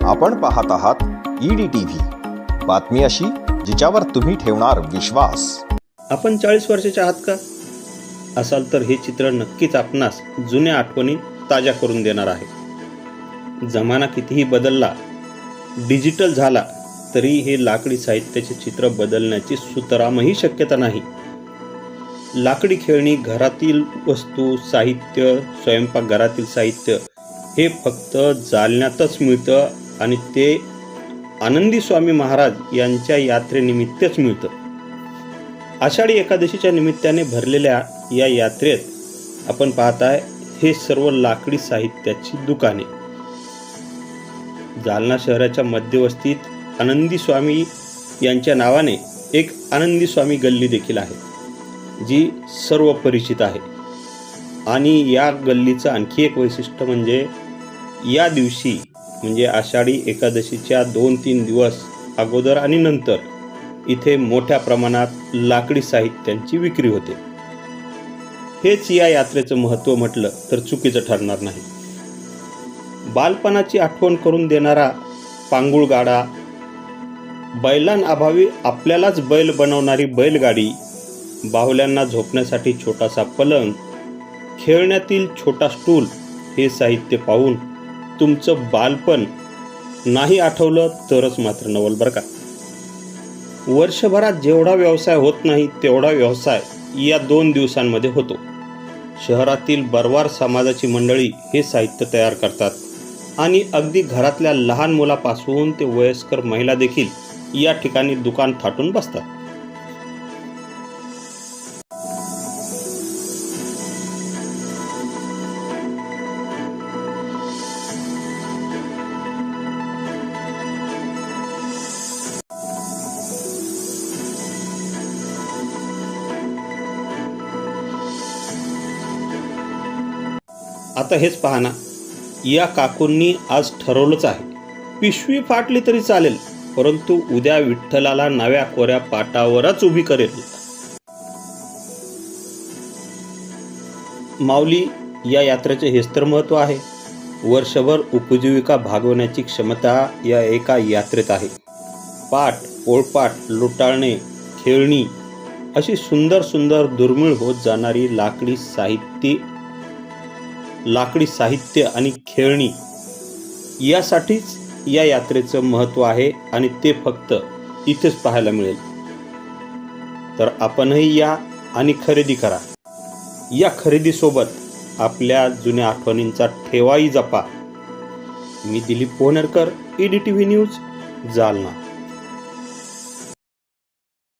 आपण पाहत आहात ईडी टीव्ही बातमी अशी जिच्यावर तुम्ही ठेवणार विश्वास. आपण चाळीस वर्षाचे आहात का? असाल तर हे चित्र नक्कीच आपणास जुन्या आठवणी ताज्या करून देणार आहे. जमाना कितीही बदलला डिजिटल झाला तरी हे लाकडी साहित्याचे चित्र बदलण्याची सुतरामही शक्यता नाही. लाकडी खेळणी घरातील वस्तू साहित्य स्वयंपाकघरातील साहित्य हे फक्त जालण्यातच मिळतं आणि ते आनंदी स्वामी महाराज यांच्या यात्रेनिमित्तच मिळतं. आषाढी एकादशीच्या निमित्ताने भरलेल्या या यात्रेत आपण पाहताय हे सर्व लाकडी साहित्याची दुकाने. जालना शहराच्या मध्यवस्तीत आनंदी स्वामी यांच्या नावाने एक आनंदी स्वामी गल्ली देखील आहे जी सर्व परिचित आहे. आणि या गल्लीचं आणखी एक वैशिष्ट्य म्हणजे या दिवशी म्हणजे आषाढी एकादशीच्या दोन तीन दिवस अगोदर आणि नंतर. इथे मोठ्या प्रमाणात लाकडी साहित्यांची विक्री होते. हेच या यात्रेचं महत्त्व म्हटलं तर चुकीचं ठरणार नाही. बालपणाची आठवण करून देणारा पांगुळ गाडा बैलांअभावी आपल्यालाच बैल बनवणारी बैलगाडी बाहुल्यांना झोपण्यासाठी छोटासा पलंग खेळण्यातील छोटा स्टूल हे साहित्य पाहून तुमचं बालपण नाही आठवलं तरच मात्र नवल बरं का. वर्षभरात जेवढा व्यवसाय होत नाही तेवढा व्यवसाय या दोन दिवसांमध्ये होतो. शहरातील बरवार समाजाची मंडळी हे साहित्य तयार करतात आणि अगदी घरातल्या लहान मुलापासून ते वयस्कर महिला देखील या ठिकाणी दुकान थाटून बसतात. आता हेच पहा ना. या काकूंनी आज ठरवलंच आहे. पिशवी फाटली तरी चालेल परंतु उद्या विठ्ठलाला नव्या कोऱ्या पाटावरच उभी करेल. माऊली या यात्रेचे हेच तर महत्त्व आहे. वर्षभर उपजीविका भागवण्याची क्षमता या एका यात्रेत आहे. पाठ पोळपाट लुटाळणे खेळणी अशी सुंदर सुंदर दुर्मिळ होत जाणारी लाकडी साहित्य लाकडी साहित्य आणि खेळणी यासाठीच या यात्रेचं महत्त्व आहे आणि ते फक्त इथेच पाहायला मिळेल. तर आपणही या आणि खरेदी करा. या खरेदीसोबत आपल्या जुन्या आठवणींचा ठेवाही जपा. मी Dilip Pohnarkar ED T V news Jalna.